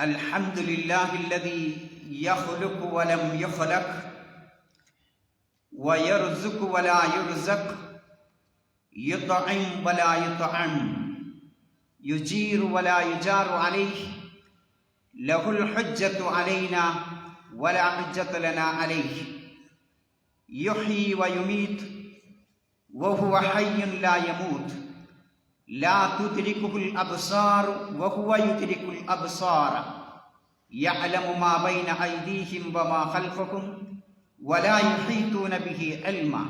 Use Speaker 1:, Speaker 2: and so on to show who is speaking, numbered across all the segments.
Speaker 1: الحمد لله الذي يخلق ولم يخلق ويرزق ولا يرزق يطعم ولا يطعم يجير ولا يجار عليه له الحجة علينا ولا حجة لنا عليه. يحيي ويميت وهو حي لا يموت. لا تدركه الأبصار وهو يدرك الأبصار. يعلم ما بين أيديهم وما خلفهم ولا يحيطون به علما.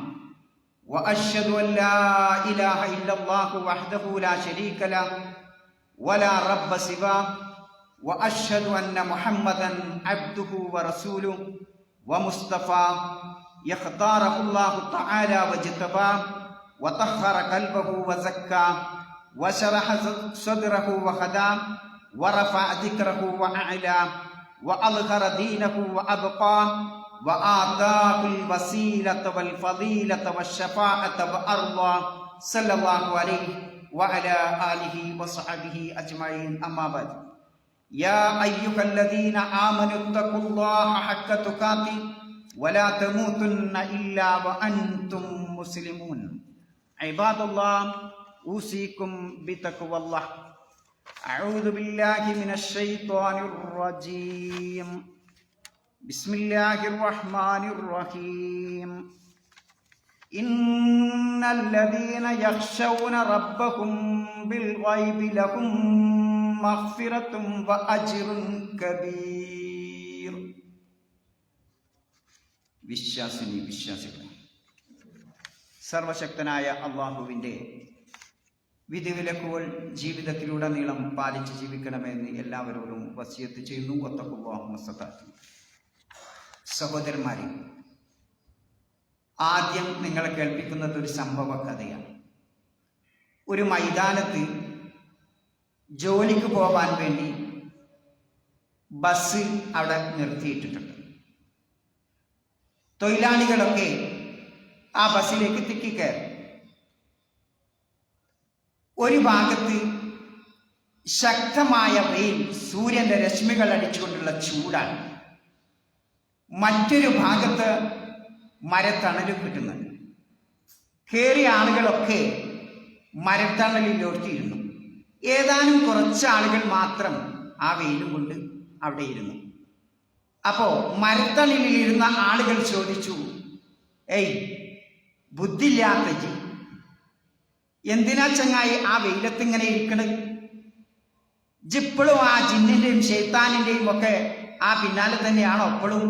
Speaker 1: وأشهد أن لا إله إلا الله وحده لا شريك له ولا رب سواه. وأشهد أن محمدا عبده ورسوله ومصطفاه يختاره الله تعالى واجتباه وطهر قلبه وزكاه. وشرح صدره وخداه ورفع ذكره وأعلاه وأظهر دينه وأبقاه وآتاه الوسيلة والفضيلة والشفاعة وأرضاه. صلى الله عليه وعلى آله وصحبه أجمعين. أما بعد يا أيها الذين آمنوا اتقوا الله حق تقاته ولا تموتن إلا وأنتم مسلمون. عباد الله أوصيكم بتقوى الله أعوذ بالله من الشيطان الرجيم بسم الله الرحمن الرحيم إن الذين يخشون ربهم بالغيب لهم مغفرة وأجر كبير വിശ്വാസിനി വിശ്വാസികൾ സർവശക്തനായ അള്ളാഹുവിൻ്റെ വിധിവിലക്കുകൾ ജീവിതത്തിലുടനീളം പാലിച്ച് ജീവിക്കണമെന്ന് എല്ലാവരോടും വസിയത്ത് ചെയ്യുന്നു. സഹോദരന്മാരെ ആദ്യം നിങ്ങളെ കേൾപ്പിക്കുന്നത് ഒരു സംഭവ കഥയാണ് ഒരു മൈതാനത്ത് ജോലിക്ക് പോകാൻ വേണ്ടി ബസ് അവിടെ നിർത്തിയിട്ടിട്ടുണ്ട്. തൊഴിലാളികളൊക്കെ ആ ബസ്സിലേക്ക് തിക്കിക്കയറും. ഒരു ഭാഗത്ത് ശക്തമായ വെയിൽ സൂര്യന്റെ രശ്മികൾ അടിച്ചുകൊണ്ടുള്ള ചൂടാണ്. മറ്റൊരു ഭാഗത്ത് മരത്തണലും കിട്ടുന്നുണ്ട്. കയറിയ ആളുകളൊക്കെ മരത്തണലിലോർത്തിയിരുന്നു ഏതാനും കുറച്ച് ആളുകൾ മാത്രം ആ വെയിലും കൊണ്ട് അവിടെ ഇരുന്നു. അപ്പോ മരത്തണലിലിരുന്ന ആളുകൾ ചോദിച്ചു ഏയ് ബുദ്ധില്ലാത്ത ജി എന്തിനാ ചങ്ങായി ആ വെയിലത്ത് ഇങ്ങനെ ഇരിക്കണത് ജിപ്പോഴും ആ ജിന്നിന്റെയും ഷെയ്ത്താനിന്റെയും ഒക്കെ ആ പിന്നാലെ തന്നെയാണോ എപ്പോഴും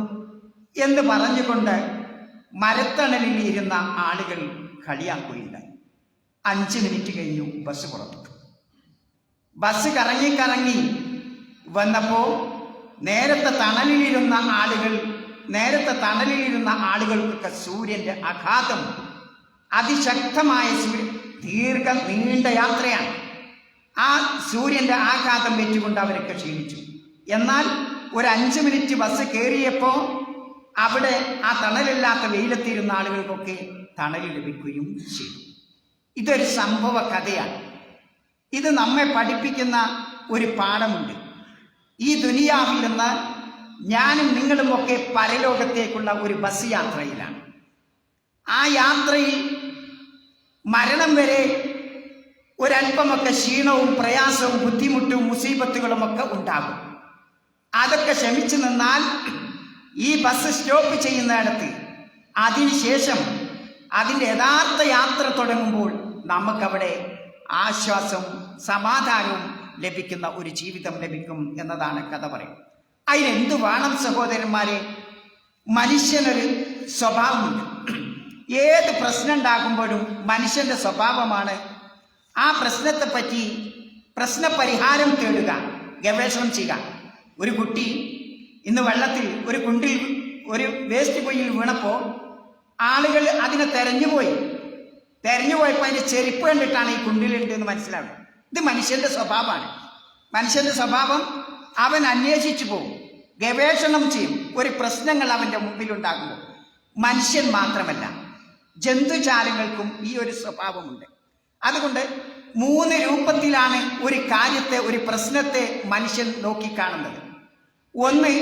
Speaker 1: എന്ന് പറഞ്ഞുകൊണ്ട് മരത്തണലിൽ ഇരുന്ന ആളുകൾ കളിയാക്കുകയുണ്ടായി. അഞ്ച് മിനിറ്റ് കഴിഞ്ഞു ബസ് പുറപ്പെട്ടു. ബസ് കറങ്ങി കറങ്ങി വന്നപ്പോൾ നേരത്തെ തണലിലിരുന്ന ആളുകൾ നേരത്തെ തണലിലിരുന്ന ആളുകൾക്കൊക്കെ സൂര്യന്റെ അഘാതം അതിശക്തമായ സൂര്യൻ ദീർഘ നീണ്ട യാത്രയാണ്. ആ സൂര്യന്റെ ആഘാതം വെച്ചുകൊണ്ട് അവരൊക്കെ ക്ഷീണിച്ചു. എന്നാൽ ഒരു അഞ്ച് മിനിറ്റ് ബസ് കയറിയപ്പോൾ അവിടെ ആ തണലില്ലാത്ത വെയിലെത്തിയിരുന്ന ആളുകൾക്കൊക്കെ തണൽ ലഭിക്കുകയും ചെയ്തു. ഇതൊരു സംഭവ കഥയാണ്. ഇത് നമ്മെ പഠിപ്പിക്കുന്ന ഒരു പാഠമുണ്ട്. ഈ ദുനിയാവിൽ നിന്ന് ഞാനും നിങ്ങളുമൊക്കെ പരലോകത്തേക്കുള്ള ഒരു ബസ് യാത്രയിലാണ്. ആ യാത്രയിൽ മരണം വരെ ഒരല്പമൊക്കെ ക്ഷീണവും പ്രയാസവും ബുദ്ധിമുട്ടും മുസീബത്തുകളും ഒക്കെ ഉണ്ടാകും. അതൊക്കെ ക്ഷമിച്ചു നിന്നാൽ ഈ ബസ് സ്റ്റോപ്പ് ചെയ്യുന്നിടത്ത് അതിനുശേഷം അതിന്റെ യഥാർത്ഥ യാത്ര തുടങ്ങുമ്പോൾ നമുക്കവിടെ ആശ്വാസവും സമാധാനവും ലഭിക്കുന്ന ഒരു ജീവിതം ലഭിക്കും എന്നതാണ് കഥ പറയും അതിനെന്ത് വേണം സഹോദരന്മാരെ? മനുഷ്യനൊരു സ്വഭാവമുണ്ട്. ഏത് പ്രശ്നം ഉണ്ടാകുമ്പോഴും മനുഷ്യന്റെ സ്വഭാവമാണ്. ആ പ്രശ്നത്തെ പറ്റി പ്രശ്നപരിഹാരം തേടുക ഗവേഷണം ചെയ്യുക. ഒരു കുട്ടി ഇന്ന് വെള്ളത്തിൽ ഒരു കുണ്ടിൽ ഒരു വേസ്റ്റ് കുഴിയിൽ വീണപ്പോൾ ആളുകൾ അതിനെ തെരഞ്ഞുപോയി തെരഞ്ഞുപോയപ്പോൾ അതിന്റെ ചെരുപ്പ് കണ്ടിട്ടാണ് ഈ കുണ്ടിലുണ്ട് എന്ന് മനസ്സിലാവുന്നത്. ഇത് മനുഷ്യന്റെ സ്വഭാവമാണ്. മനുഷ്യന്റെ സ്വഭാവം അവൻ അന്വേഷിച്ചു പോകും ഗവേഷണം ചെയ്യും. ഒരു പ്രശ്നങ്ങൾ അവന്റെ മുമ്പിൽ ഉണ്ടാകുമ്പോൾ മനുഷ്യൻ മാത്രമല്ല. ജന്തുജാലങ്ങൾക്കും ഈ ഒരു സ്വഭാവമുണ്ട്. അതുകൊണ്ട് മൂന്ന് രൂപത്തിലാണ് ഒരു കാര്യത്തെ ഒരു പ്രശ്നത്തെ മനുഷ്യൻ നോക്കിക്കാണുന്നത്.
Speaker 2: ഒന്ന്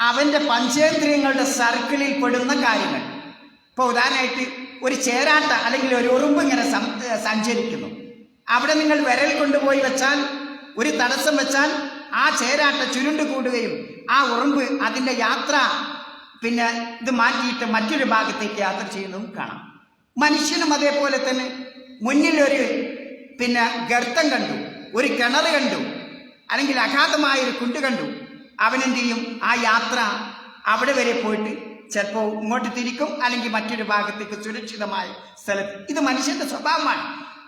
Speaker 2: അവന്റെ പഞ്ചേന്ദ്രിയങ്ങളുടെ സർക്കിളിൽ പെടുന്ന കാര്യങ്ങൾ. ഇപ്പോൾ ഉദാഹരണമായിട്ട് ഒരു ചേരാട്ട അല്ലെങ്കിൽ ഒരു ഉറുമ്പ് ഇങ്ങനെ സഞ്ചരിക്കുന്നു. അവിടെ നിങ്ങൾ വിരൽ കൊണ്ടുപോയി വെച്ചാൽ ഒരു തടസ്സം വെച്ചാൽ ആ ചേരാട്ട ചുരുണ്ടു കൂടുകയും ആ ഉറുമ്പ് അതിന്റെ യാത്ര പിന്നെ ഇത് മാറ്റിയിട്ട് മറ്റൊരു ഭാഗത്തേക്ക് യാത്ര ചെയ്യുന്നതും കാണാം. മനുഷ്യനും അതേപോലെ തന്നെ മുന്നിലൊരു പിന്നെ ഗർത്തം കണ്ടു ഒരു കിണർ കണ്ടു അല്ലെങ്കിൽ അഗാധമായ ഒരു കുണ്ട് കണ്ടു. അവനെന്ത് ചെയ്യും ആ യാത്ര അവിടെ വരെ പോയിട്ട് ചിലപ്പോൾ ഇങ്ങോട്ട് തിരിക്കും അല്ലെങ്കിൽ മറ്റൊരു ഭാഗത്തേക്ക് സുരക്ഷിതമായ സ്ഥലത്ത്. ഇത് മനുഷ്യന്റെ സ്വഭാവമാണ്.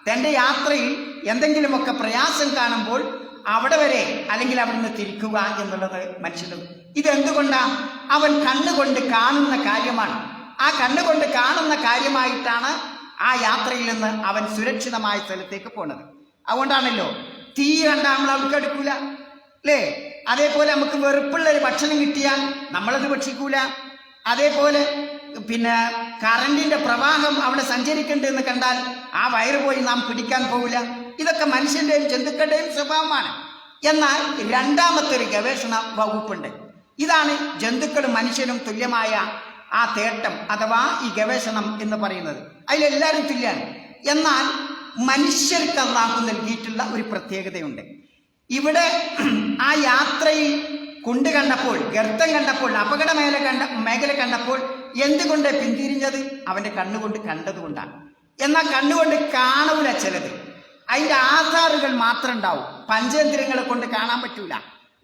Speaker 2: തന്റെ യാത്രയിൽ എന്തെങ്കിലുമൊക്കെ പ്രയാസം കാണുമ്പോൾ അവിടെ വരെ അല്ലെങ്കിൽ അവിടുന്ന് തിരിക്കുക എന്നുള്ളത് മനുഷ്യന് ഇതെന്തുകൊണ്ടാ? അവൻ കണ്ണുകൊണ്ട് കാണുന്ന കാര്യമാണ്. ആ കണ്ണുകൊണ്ട് കാണുന്ന കാര്യമായിട്ടാണ് ആ യാത്രയിൽ നിന്ന് അവൻ സുരക്ഷിതമായ സ്ഥലത്തേക്ക് പോണത്. അതുകൊണ്ടാണല്ലോ തീ കണ്ട നമ്മൾ അവർക്ക് എടുക്കൂല. അല്ലേ? അതേപോലെ നമുക്ക് വെറുപ്പുള്ള ഒരു ഭക്ഷണം കിട്ടിയാൽ നമ്മളത് ഭക്ഷിക്കൂല. അതേപോലെ പിന്നെ കറണ്ടിന്റെ പ്രവാഹം അവിടെ സഞ്ചരിക്കേണ്ടതെന്ന് കണ്ടാൽ ആ വയറ് പോയി നാം പിടിക്കാൻ പോകില്ല ഇതൊക്കെ മനുഷ്യന്റെയും ജന്തുക്കളുടെയും സ്വഭാവമാണ്. എന്നാൽ രണ്ടാമത്തെ ഒരു ഗവേഷണ വകുപ്പുണ്ട്. ഇതാണ് ജന്തുക്കളും മനുഷ്യനും തുല്യമായ ആ തേട്ടം അഥവാ ഈ ഗവേഷണം എന്ന് പറയുന്നത്. അതിലെല്ലാവരും തുല്യാണ്. എന്നാൽ മനുഷ്യർക്ക് അള്ളാഹു നൽകിയിട്ടുള്ള ഒരു പ്രത്യേകതയുണ്ട്. ഇവിടെ ആ യാത്രയിൽ കുണ്ട് കണ്ടപ്പോൾ ഗർത്തം കണ്ടപ്പോൾ അപകട മേഖല കണ്ട മേഖല കണ്ടപ്പോൾ എന്തുകൊണ്ട് പിന്തിരിഞ്ഞത്? അവന്റെ കണ്ണുകൊണ്ട് കണ്ടതുകൊണ്ടാണ്. എന്നാൽ കണ്ണുകൊണ്ട് കാണൂല ചിലത്. അതിന്റെ ആധാറുകൾ മാത്രം ഉണ്ടാവും. പഞ്ചേന്ദ്രിയങ്ങളെ കൊണ്ട് കാണാൻ പറ്റൂല.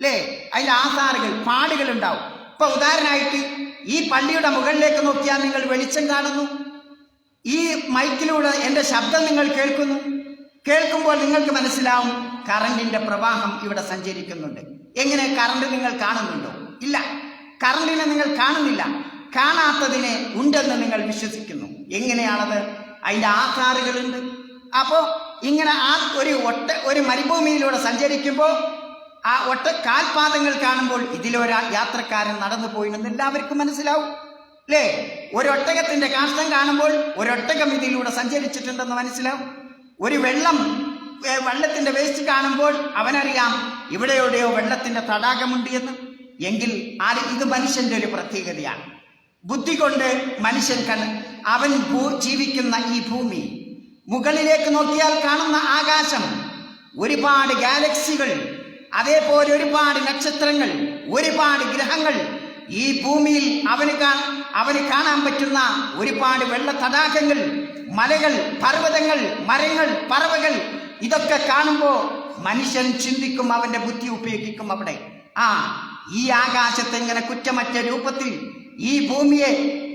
Speaker 2: അല്ലേ അതിൽ ആധാറുകൾ പാടുകൾ ഉണ്ടാവും ഇപ്പൊ ഉദാഹരണമായിട്ട് ഈ പള്ളിയുടെ മുകളിലേക്ക് നോക്കിയാൽ നിങ്ങൾ വെളിച്ചം കാണുന്നു. ഈ മൈക്കിലൂടെ എന്റെ ശബ്ദം നിങ്ങൾ കേൾക്കുന്നു. കേൾക്കുമ്പോൾ നിങ്ങൾക്ക് മനസ്സിലാവും കറണ്ടിന്റെ പ്രവാഹം ഇവിടെ സഞ്ചരിക്കുന്നുണ്ട്. എങ്ങനെ കറണ്ട് നിങ്ങൾ കാണുന്നുണ്ടോ? ഇല്ല. കറണ്ടിനെ നിങ്ങൾ കാണുന്നില്ല. കാണാത്തതിനെ ഉണ്ടെന്ന് നിങ്ങൾ വിശ്വസിക്കുന്നു. എങ്ങനെയാണത്? അതിന്റെ ആധാറുകളുണ്ട് അപ്പോൾ ഇങ്ങനെ ആ ഒരു ഒട്ട ഒരു മരുഭൂമിയിലൂടെ സഞ്ചരിക്കുമ്പോൾ ആ ഒട്ട കാൽപാദങ്ങൾ കാണുമ്പോൾ ഇതിലൊരാ യാത്രക്കാരൻ നടന്നു പോയിണെന്ന് എല്ലാവർക്കും മനസ്സിലാവും. അല്ലേ ഒരൊട്ടകത്തിന്റെ കാഷ്ടം കാണുമ്പോൾ ഒരൊട്ടകം ഇതിലൂടെ സഞ്ചരിച്ചിട്ടുണ്ടെന്ന് മനസ്സിലാവും. ഒരു വെള്ളം വെള്ളത്തിന്റെ വേസ്റ്റ് കാണുമ്പോൾ അവനറിയാം ഇവിടെ എവിടെയോ വെള്ളത്തിന്റെ തടാകമുണ്ട് എന്ന്. എങ്കിൽ ആര്? ഇത് മനുഷ്യന്റെ ഒരു പ്രത്യേകതയാണ്. ബുദ്ധി കൊണ്ട് മനുഷ്യൻ കണ് അവൻ ഭൂ- ജീവിക്കുന്ന ഈ ഭൂമി. മുകളിലേക്ക് നോക്കിയാൽ കാണുന്ന ആകാശം. ഒരുപാട് ഗാലക്സികൾ അതേപോലെ ഒരുപാട് നക്ഷത്രങ്ങൾ ഒരുപാട് ഗ്രഹങ്ങൾ. ഈ ഭൂമിയിൽ അവന് അവന് കാണാൻ പറ്റുന്ന ഒരുപാട് വെള്ള തടാകങ്ങൾ മലകൾ പർവതങ്ങൾ മരങ്ങൾ പറവകൾ. ഇതൊക്കെ കാണുമ്പോൾ മനുഷ്യൻ ചിന്തിക്കും അവന്റെ ബുദ്ധി ഉപയോഗിക്കും അവിടെ. ആ ഈ ആകാശത്തെ ഇങ്ങനെ കുറ്റമറ്റ രൂപത്തിൽ ഈ ഭൂമിയെ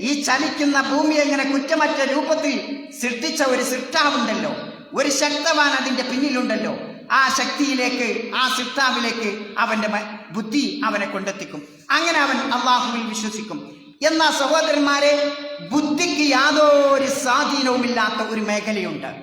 Speaker 2: ഈ ചലിക്കുന്ന ഭൂമിയെ ഇങ്ങനെ കുറ്റമറ്റ രൂപത്തിൽ സൃഷ്ടിച്ച ഒരു സൃഷ്ടാവുണ്ടല്ലോ. ഒരു ശക്തവാൻ അതിന്റെ പിന്നിലുണ്ടല്ലോ. ആ ശക്തിയിലേക്ക് ആ സിത്താവിലേക്ക് അവന്റെ ബുദ്ധി അവനെ കൊണ്ടെത്തിക്കും. അങ്ങനെ അവൻ അള്ളാഹുവിൽ വിശ്വസിക്കും. എന്നാ സഹോദരന്മാരെ ബുദ്ധിക്ക് യാതൊരു സ്വാധീനവുമില്ലാത്ത ഒരു മേഖലയുണ്ട്.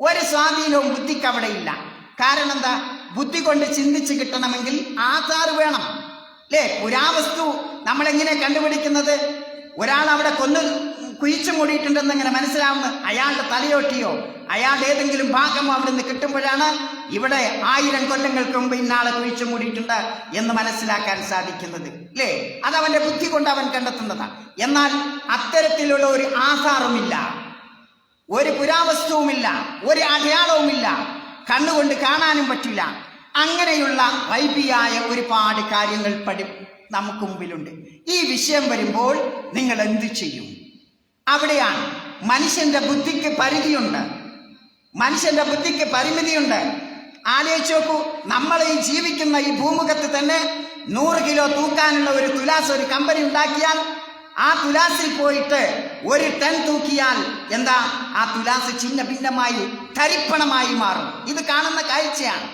Speaker 2: ഒരു സ്വാധീനവും ബുദ്ധിക്ക് അവിടെ ഇല്ല. കാരണം എന്താ? ബുദ്ധി കൊണ്ട് ചിന്തിച്ച് കിട്ടണമെങ്കിൽ ആധാർ വേണം. അല്ലേ പുരാവസ്തു നമ്മളെങ്ങനെ കണ്ടുപിടിക്കുന്നത്? ഒരാൾ അവിടെ കൊന്ന് കുഴിച്ചു മൂടിയിട്ടുണ്ടെന്ന് ഇങ്ങനെ മനസ്സിലാവുന്നത് അയാളുടെ തലയോട്ടിയോ? അയാളുടെ ഏതെങ്കിലും ഭാഗം അവിടെ നിന്ന് കിട്ടുമ്പോഴാണ് ഇവിടെ ആയിരം കൊല്ലങ്ങൾക്ക് മുമ്പ് ഇന്നാളെ കുഴിച്ചു മൂടിയിട്ടുണ്ട് എന്ന് മനസ്സിലാക്കാൻ സാധിക്കുന്നത്. അല്ലേ അത് അവന്റെ ബുദ്ധി കൊണ്ട് അവൻ കണ്ടെത്തുന്നതാണ് എന്നാൽ അത്തരത്തിലുള്ള ഒരു ആധാറുമില്ല. ഒരു പുരാവസ്തുവുമില്ല. ഒരു അടയാളവുമില്ല. കണ്ണുകൊണ്ട് കാണാനും പറ്റില്ല. അങ്ങനെയുള്ള വൈബിയായ ഒരുപാട് കാര്യങ്ങൾ പഠി നമുക്ക് മുമ്പിലുണ്ട്. ഈ വിഷയം വരുമ്പോൾ നിങ്ങൾ എന്ത് ചെയ്യും? അവിടെയാണ് മനുഷ്യന്റെ ബുദ്ധിക്ക് പരിധിയുണ്ട്. മനുഷ്യന്റെ ബുദ്ധിക്ക് പരിമിതിയുണ്ട്. ആലോചിച്ച് നോക്കൂ നമ്മൾ ഈ ജീവിക്കുന്ന ഈ ഭൂമുഖത്ത് തന്നെ നൂറ് കിലോ തൂക്കാനുള്ള ഒരു തുലാസ് ഒരു കമ്പനി ഉണ്ടാക്കിയാൽ ആ തുലാസിൽ പോയിട്ട് ഒരു ടൺ തൂക്കിയാൽ എന്താ? ആ തുലാസ് ചിന്ന ഭിന്നമായി തരിപ്പണമായി മാറും. ഇത് കാണുന്ന കാഴ്ചയാണ്.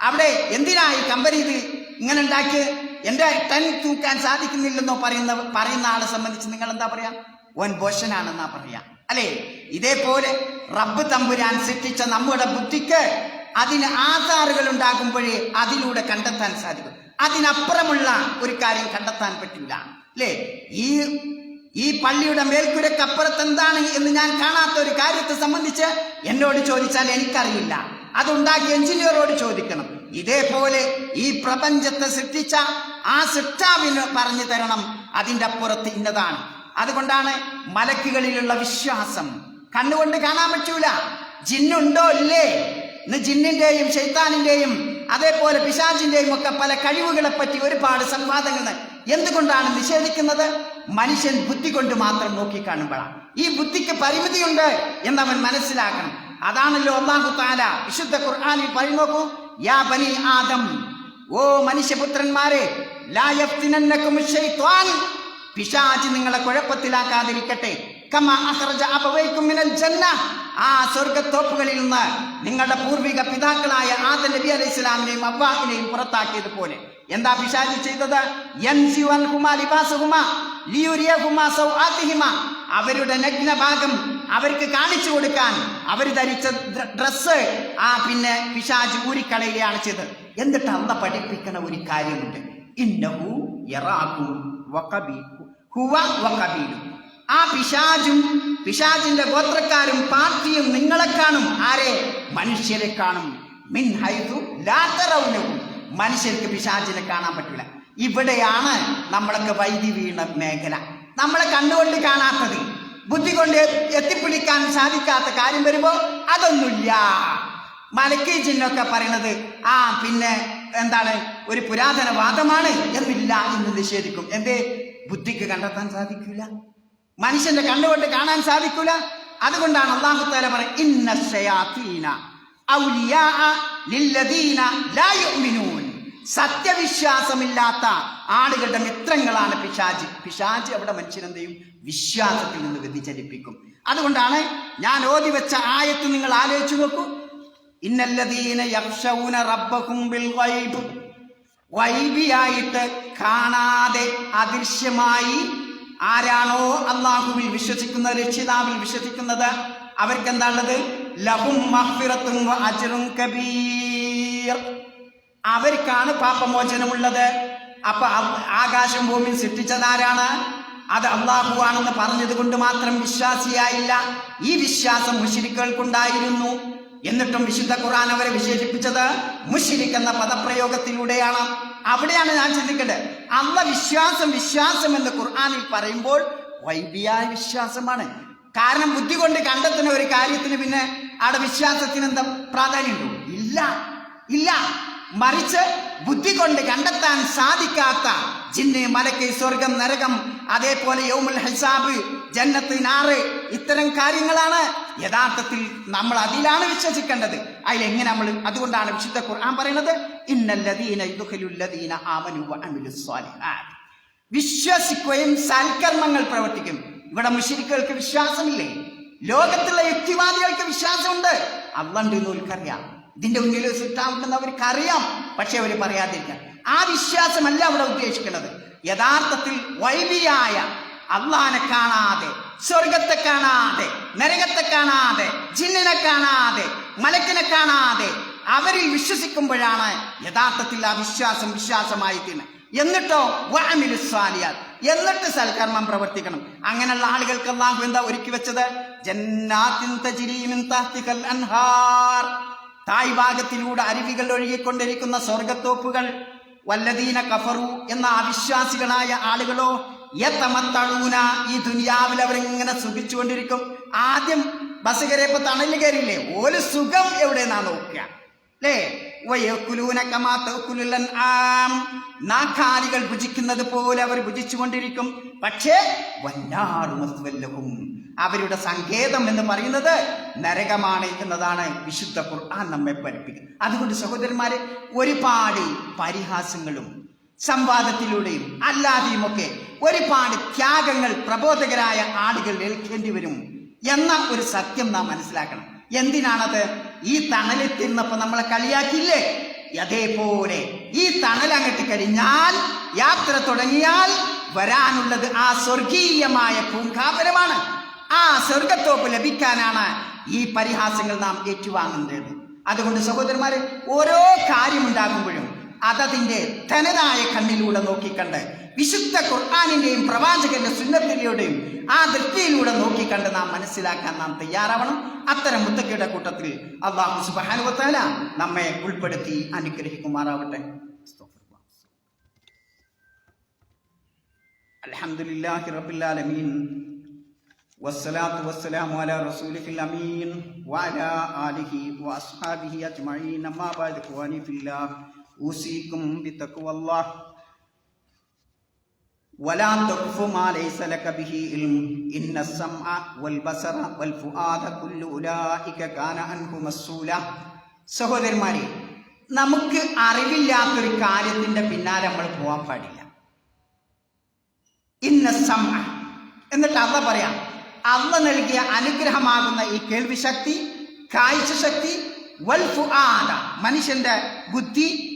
Speaker 2: അവിടെ എന്തിനാ ഈ കമ്പനി ഇത് ഇങ്ങനെ ഉണ്ടാക്കി എന്റെ ടൺ തൂക്കാൻ സാധിക്കുന്നില്ലെന്നോ പറയുന്ന പറയുന്ന ആളെ സംബന്ധിച്ച് നിങ്ങൾ എന്താ പറയാ? ഓൻ ബോഷനാണെന്നാ പറയാ. അല്ലേ? ഇതേപോലെ റബ്ബ് തമ്പുരാൻ സൃഷ്ടിച്ച നമ്മുടെ ബുദ്ധിക്ക് അതിന് ആധാറുകൾ ഉണ്ടാകുമ്പോഴേ അതിലൂടെ കണ്ടെത്താൻ സാധിക്കും. അതിനപ്പുറമുള്ള ഒരു കാര്യം കണ്ടെത്താൻ പറ്റില്ല. അല്ലേ? ഈ ഈ പള്ളിയുടെ മേൽക്കുരക്കപ്പുറത്ത് എന്താണ് എന്ന് ഞാൻ കാണാത്ത ഒരു കാര്യത്തെ സംബന്ധിച്ച് എന്നോട് ചോദിച്ചാൽ എനിക്കറിയില്ല. അതുണ്ടാക്കിയ എഞ്ചിനീയറോട് ചോദിക്കണം. ഇതേപോലെ ഈ പ്രപഞ്ചത്തെ സൃഷ്ടിച്ച ആ സൃഷ്ടാവിന് പറഞ്ഞു തരണം. അതിന്റെ അപ്പുറത്ത് ഇന്നതാണ്. അതുകൊണ്ടാണ് മലക്കുകളിലുള്ള വിശ്വാസം. കണ്ണുകൊണ്ട് കാണാൻ പറ്റൂല. ജിന്നുണ്ടോ ഇല്ലേ? ഇന്ന് ജിന്നിന്റെയും ഷെയ്ത്താനിന്റെയും അതേപോലെ പിശാചിന്റെയും ഒക്കെ പല കഴിവുകളെ പറ്റി ഒരുപാട് സംവാദങ്ങൾ. എന്തുകൊണ്ടാണ് നിഷേധിക്കുന്നത്? മനുഷ്യൻ ബുദ്ധി കൊണ്ട് മാത്രം നോക്കിക്കാണുമ്പോഴാണ് ഈ ബുദ്ധിക്ക് പരിമിതിയുണ്ട് എന്നവൻ മനസ്സിലാക്കണം. അതാണല്ലോ അള്ളാഹു താല വിശുദ്ധ ഖുർആാനിൽ പറയും നോക്കൂ. യാ ബനി ആദം ഓ മനുഷ്യപുത്രന്മാരെ പിശാച് നിങ്ങളെ കുഴപ്പത്തിലാക്കാതിരിക്കട്ടെ. കമ അബവൈക്കും മിനൽ ആ സ്വർഗത്തോപ്പുകളിൽ നിന്ന് നിങ്ങളുടെ പൂർവിക പിതാക്കളായ ആദം നബി അലൈഹി ഇസ്ലാമിനെയും അബ്ബാഹിനെയും പുറത്താക്കിയതുപോലെ. എന്താ പിശാചി ചെയ്തത്? അവരുടെ നഗ്നഭാഗം അവർക്ക് കാണിച്ചു കൊടുക്കാൻ അവർ ധരിച്ച ഡ്രസ്സ്. ആ പിന്നെ പിശാജ് ഊരിക്കളയുകയാണ് ചെയ്തത്. എന്നിട്ട് അന്ന പഠിപ്പിക്കണ ഒരു കാര്യമുണ്ട്. ഇന്നഹു ആ പിശാചും പിശാചിന്റെ ഗോത്രക്കാരും പാർട്ടിയും നിങ്ങളെ കാണും. ആരെ? മനുഷ്യരെ കാണും. മിൻ ഹൈതു. മനുഷ്യർക്ക് പിശാചിനെ കാണാൻ പറ്റില്ല ഇവിടെയാണ് നമ്മളൊക്കെ വൈദ്യ വീണ മേഖല. നമ്മളെ കണ്ണുകൊണ്ട് കാണാത്തത്. ബുദ്ധി കൊണ്ട് എത്തിപ്പിടിക്കാൻ സാധിക്കാത്ത കാര്യം വരുമ്പോൾ അതൊന്നുമില്ല. മലക്കി ചിഹ്നമൊക്കെ പറയണത് ആ പിന്നെ എന്താണ്? ഒരു പുരാതന വാദമാണ് എന്നില്ല എന്ന് നിഷേധിക്കും. എന്തേ? ബുദ്ധിക്ക് കണ്ടെത്താൻ സാധിക്കില്ല മനുഷ്യന്റെ കണ്ണുകൊണ്ട് കാണാൻ സാധിക്കൂല? അതുകൊണ്ടാണ് അള്ളാഹു താല പറയുന്നത് സത്യവിശ്വാസമില്ലാത്ത ആളുകളുടെ മിത്രങ്ങളാണ് പിശാജ് പിശാജ് അവിടെ മനുഷ്യനെന്തെയും വിശ്വാസത്തിൽ നിന്ന് വ്യതിചലിപ്പിക്കും. അതുകൊണ്ടാണ് ഞാൻ ഓതി വെച്ച ആയത്ത് നിങ്ങൾ ആലോചിച്ചു നോക്കൂ. ഇന്നല്ലദീന യഖ്ശൗന റബ്ബഹും വൈബിയായിട്ട് കാണാതെ അദൃശ്യമായി ആരാണോ അള്ളാഹുവിൽ വിശ്വസിക്കുന്ന രക്ഷിതാവിൽ വിശ്വസിക്കുന്നത്? അവർക്ക് എന്താണുള്ളത് ലഹും മഹ്ഫിറത്തും അജറും കബീർ. അവർക്കാണ് പാപമോചനമുള്ളത്. അപ്പൊ ആകാശം ഭൂമി സൃഷ്ടിച്ചതാരാണ്? അത് അള്ളാഹു ആണെന്ന് പറഞ്ഞത് കൊണ്ട് മാത്രം വിശ്വാസിയായില്ല. ഈ വിശ്വാസം മുഷിരിക്കുകൾക്കുണ്ടായിരുന്നു. എന്നിട്ടും വിശുദ്ധ ഖുർആൻ അവരെ വിശേഷിപ്പിച്ചത് മുഷിരിക് എന്ന പദപ്രയോഗത്തിലൂടെയാണ്. അവിടെയാണ് ഞാൻ ചിന്തിക്കേണ്ടത്. അന്ന വിശ്വാസം വിശ്വാസം എന്ന് ഖുർആാനിൽ പറയുമ്പോൾ വൈബിയായ വിശ്വാസമാണ്. കാരണം ബുദ്ധി കൊണ്ട് കണ്ടെത്തുന്ന ഒരു കാര്യത്തിന് പിന്നെ അവിടെ വിശ്വാസത്തിന് എന്താ പ്രാധാന്യമുണ്ടോ? ഇല്ല. ഇല്ല. മറിച്ച് ബുദ്ധി കൊണ്ട് കണ്ടെത്താൻ സാധിക്കാത്ത ജിന്ന് മലക്ക് സ്വർഗം നരകം അതേപോലെ യൗമുൽ ഹിസാബ് ജന്നത്ത് നാറ് ഇത്തരം കാര്യങ്ങളാണ് യഥാർത്ഥത്തിൽ നമ്മൾ അതിലാണ് വിശ്വസിക്കേണ്ടത്. അതിലെങ്ങനെ നമ്മൾ അതുകൊണ്ടാണ് വിശുദ്ധ ഖുർആൻ പറയുന്നത്? ഇന്നല്ലദീന ആമനു വിശ്വസിക്കുകയും സൽക്കർമ്മങ്ങൾ പ്രവർത്തിക്കും. ഇവിടെ മുഷിരിക്കുകൾക്ക് വിശ്വാസമില്ലേ? ലോകത്തുള്ള യുക്തിവാദികൾക്ക് വിശ്വാസമുണ്ട്. അവണ്ട് എന്ന് അവർക്കറിയാം ഇതിന്റെ മുന്നിൽ സിട്ടാവുണ്ടെന്ന് അവർക്ക് അറിയാം പക്ഷെ അവർ പറയാതിരിക്കാം ആ വിശ്വാസമല്ല അവിടെ ഉദ്ദേശിക്കുന്നത്. യഥാർത്ഥത്തിൽ വൈബിയായ അള്ളാനെ കാണാതെ സ്വർഗത്തെ കാണാതെ നരകത്തെ കാണാതെ ജിന്നിനെ കാണാതെ മലക്കിനെ കാണാതെ അവരിൽ വിശ്വസിക്കുമ്പോഴാണ് യഥാർത്ഥത്തിൽ ആ വിശ്വാസം വിശ്വാസമായി തീരുന്നത്. എന്നിട്ടോ വാമിലുസ്വാലിയാൽ എന്നിട്ട് സൽക്കർമ്മം പ്രവർത്തിക്കണം. അങ്ങനെയുള്ള ആളുകൾക്ക് അള്ളാഹു എന്താ ഒരുക്കി വെച്ചത്? ജന്നാത്തിൻ തജിരിയും അൻഹാർ. തായ് ഭാഗത്തിലൂടെ അരുവികൾ ഒഴുകിക്കൊണ്ടിരിക്കുന്ന സ്വർഗത്തോപ്പുകൾ വല്ലദീന കഫറു എന്ന അവിശ്വാസികളായ ആളുകളോ യത്തമത്തഴൂന ഈ ദുനിയാവിൽ അവരിങ്ങനെ സുഖിച്ചുകൊണ്ടിരിക്കും. ആദ്യം ബസ് കയറിയപ്പോ തണലിൽ കയറിയില്ലേ? ഒരു സുഖം എവിടെ എവിടെന്നാ നോക്കുക. അല്ലേ? ഭുജിക്കുന്നത് പോലെ അവർ ഭുജിച്ചുകൊണ്ടിരിക്കും. പക്ഷേ വല്ലാറും. അവരുടെ സങ്കേതം എന്ന് പറയുന്നത് നരകമാണ് എന്നതാണ് വിശുദ്ധ ഖുർആൻ നമ്മെ പഠിപ്പിക്കുന്നത്. അതുകൊണ്ട് സഹോദരന്മാരെ ഒരുപാട് പരിഹാസങ്ങളും സംവാദത്തിലൂടെയും അല്ലാതെയുമൊക്കെ ഒരുപാട് ത്യാഗങ്ങൾ പ്രബോധകരായ ആളുകൾ ഏൽക്കേണ്ടി വരും എന്ന ഒരു സത്യം നാം മനസ്സിലാക്കണം. എന്തിനാണത്? ഈ തണലിൽ തിന്നപ്പോൾ നമ്മളെ കളിയാക്കിയില്ലേ? അതേപോലെ ഈ തണൽ അങ്ങട്ട് കഴിഞ്ഞാൽ യാത്ര തുടങ്ങിയാൽ വരാനുള്ളത് ആ സ്വർഗീയമായ പൂങ്കാപരമാണ് സ്വർഗത്തോപ്പ് ലഭിക്കാനാണ് ഈ പരിഹാസങ്ങൾ നാം ഏറ്റുവാങ്ങേണ്ടത്. അതുകൊണ്ട് സഹോദരന്മാരെ ഓരോ കാര്യമുണ്ടാകുമ്പോഴും അതതിന്റെ തനതായ കണ്ണിലൂടെ നോക്കിക്കണ്ട് വിശുദ്ധ ഖുർആാനിന്റെയും പ്രവാചകന്റെ സുന്നത്തിലൂടെയും ആ ദൃഷ്ടിയിലൂടെ നോക്കിക്കണ്ട് നാം മനസ്സിലാക്കാൻ നാം തയ്യാറാവണം. അത്തരം മുത്തക്കയുടെ കൂട്ടത്തിൽ അള്ളാഹു സുബാനുവത്താല നമ്മെ ഉൾപ്പെടുത്തി അനുഗ്രഹിക്കുമാറാവട്ടെ. അൽഹംദുലില്ലാഹി റബ്ബിൽ ആലമീൻ. والصلاة والسلام على رسوله الأمين وعلى آله وأصحابه أجمعين أما بعد إخواني في الله أوصيكم بتقوى الله ولا تقف ما ليس لك به علم إن السمع والبصر والفؤاد كل أولئك كان عنه مسؤولا സഹോദരന്മാരെ നമുക്ക് അറിവില്ലാത്തൊരു കാര്യത്തിന്റെ പിന്നാലെ നമ്മൾ പോകാൻ പാടില്ല ഇന്ന സമ എന്നിട്ട് അള്ള പറയാം അള്ള നൽകിയ അനുഗ്രഹമാകുന്ന ഈ കേൾവി ശക്തി കാഴ്ച ശക്തി വൽഫു ആദ മനുഷ്യന്റെ ബുദ്ധി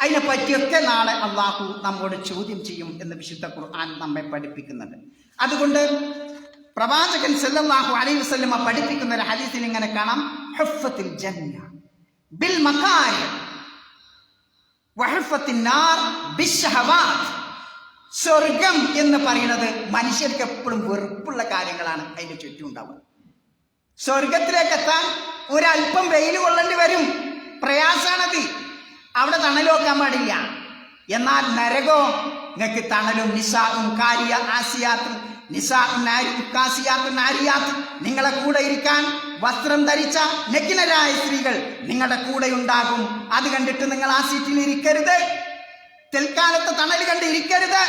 Speaker 2: അതിനെ പറ്റിയൊക്കെ നാളെ അള്ളാഹു നമ്മോട് ചോദ്യം ചെയ്യും എന്ന് വിശുദ്ധ ഖുർആൻ നമ്മെ പഠിപ്പിക്കുന്നുണ്ട്. അതുകൊണ്ട് പ്രവാചകൻ സല്ലാഹു അലൈഹി വസല്ലമ പഠിപ്പിക്കുന്ന ഒരു ഹദീസിൽ ഇങ്ങനെ കാണാം. ജന്ന ബിൽ മക്കാരി വഹഫത്തിന്നാർ ബിശ്ശഹവാത്ത്. സ്വർഗം എന്ന് പറയുന്നത് മനുഷ്യർക്ക് എപ്പോഴും വെറുപ്പുള്ള കാര്യങ്ങളാണ് അതിന്റെ ചുറ്റും ഉണ്ടാവുക. സ്വർഗത്തിലേക്ക് എത്താൻ ഒരല്പം വെയിൽ കൊള്ളേണ്ടി വരും. പ്രയാസാണത്. അവിടെ തണലോക്കാൻ പാടില്ല. എന്നാൽ നരകോ? നിങ്ങൾക്ക് തണലും നിസാവും കാരിയ ആസിയാത്തും. നിങ്ങളെ കൂടെ ഇരിക്കാൻ വസ്ത്രം ധരിച്ച നഗ്നരായ സ്ത്രീകൾ നിങ്ങളുടെ കൂടെ ഉണ്ടാകും. അത് കണ്ടിട്ട് നിങ്ങൾ ആ സീറ്റിൽ ഇരിക്കരുത്. തൽക്കാലത്ത് തണൽ കണ്ട് ഇരിക്കരുത്.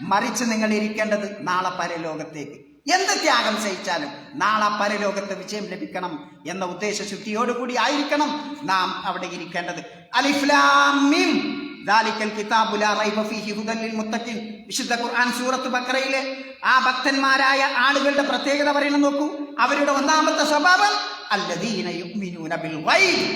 Speaker 2: മറിച്ച് നിങ്ങൾ ഇരിക്കേണ്ടത് നാളെ പരലോകത്തേക്ക്. എന്ത് ത്യാഗം സഹിച്ചാലും നാളെ പരലോകത്ത് വിജയം ലഭിക്കണം എന്ന ഉദ്ദേശ ശുദ്ധിയോടുകൂടി ആയിരിക്കണം നാം അവിടെ ഇരിക്കേണ്ടത്. അലിഫ്ലാമിം വിശുദ്ധ ഖുർആൻ സൂറത്ത് ബക്രയിലെ ആ ഭക്തന്മാരായ ആളുകളുടെ പ്രത്യേകത പറയണം നോക്കൂ. അവരുടെ ഒന്നാമത്തെ സ്വഭാവം അല്ലദീന യുഗ്മിനൂന ബിൽ വൈബ്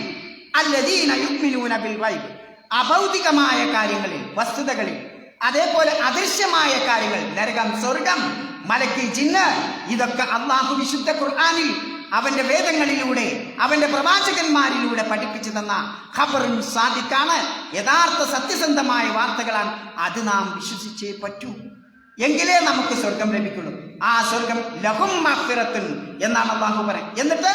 Speaker 2: അല്ലദീന യുഗ്മിനൂന ബിൽ ഗൈബ്. അഭൗതികമായ കാര്യങ്ങളിൽ വസ്തുതകളിൽ അതേപോലെ അദൃശ്യമായ കാര്യങ്ങൾ നരകം സ്വർഗം മലക്ക് ചിന്ന് ഇതൊക്കെ അള്ളാഹു വിശുദ്ധ ഖുർആാനിൽ അവന്റെ വേദങ്ങളിലൂടെ അവന്റെ പ്രവാചകന്മാരിലൂടെ പഠിപ്പിച്ചു തന്ന ഖബറും സാദിക്കാണ് യഥാർത്ഥ സത്യസന്ധമായ വാർത്തകളാണ് അത് നാം വിശ്വസിച്ചേ പറ്റൂ. എങ്കിലേ നമുക്ക് സ്വർഗം ലഭിക്കുള്ളൂ. ആ സ്വർഗം ലഹും എന്നാണ് അള്ളാഹു പറയുന്നത്. എന്നിട്ട്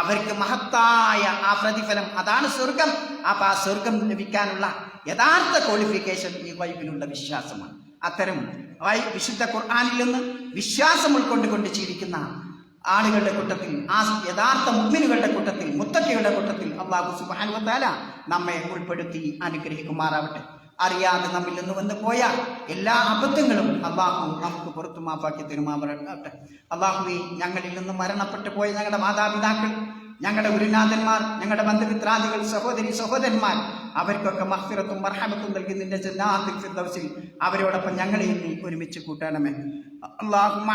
Speaker 2: അവർക്ക് മഹത്തായ ആ പ്രതിഫലം അതാണ് സ്വർഗം. അപ്പൊ ആ സ്വർഗം ലഭിക്കാനുള്ള യഥാർത്ഥ ക്വാളിഫിക്കേഷൻ ഈ വൈബിലുള്ള വിശ്വാസമാണ്. അത്തരം വിശുദ്ധ ഖുർആാനിൽ നിന്ന് വിശ്വാസം ഉൾക്കൊണ്ടുകൊണ്ട് ജീവിക്കുന്ന ആളുകളുടെ കൂട്ടത്തിൽ ആ യഥാർത്ഥ മുഗ്മിനുകളുടെ കൂട്ടത്തിൽ മുത്തക്കയുടെ കൂട്ടത്തിൽ അള്ളാഹു സുബാനുവത്താല നമ്മെ ഉൾപ്പെടുത്തി അനുഗ്രഹിക്കുമാറാവട്ടെ. അറിയാതെ നമ്മിൽ നിന്ന് വന്നു പോയ എല്ലാ അബദ്ധങ്ങളും അള്ളാഹു നമുക്ക് പുറത്തു മാപ്പാക്കി തരുമാറാവട്ടെ അള്ളാഹുവി ഞങ്ങളിൽ നിന്ന് മരണപ്പെട്ടു പോയ ഞങ്ങളുടെ മാതാപിതാക്കൾ ഞങ്ങളുടെ ഗുരുനാഥന്മാർ ഞങ്ങളുടെ ബന്ധുമിത്രാദികൾ സഹോദരി സഹോദരന്മാർ അവർക്കൊക്കെ മഹ്ഫിറത്തും മർഹമത്തും നൽകി നിന്റെ ജന്നാത്തിൽ അവരോടൊപ്പം ഞങ്ങളെയും നീ ഒരുമിച്ച് കൂട്ടണമേ അള്ളാഹുമ്മ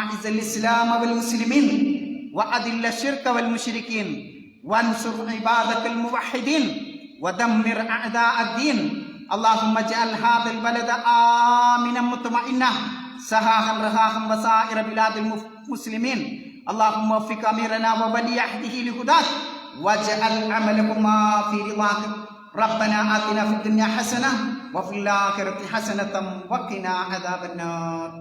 Speaker 2: اللهم اجعل هذا البلد آمنا مطمئنا سهاها رخاها وسائر بلاد المسلمين اللهم وفق أميرنا وولي عهده لهداك واجعل عملكما في رضاك ربنا آتنا في الدنيا حسنة وفي الآخرة حسنة وقنا عذاب النار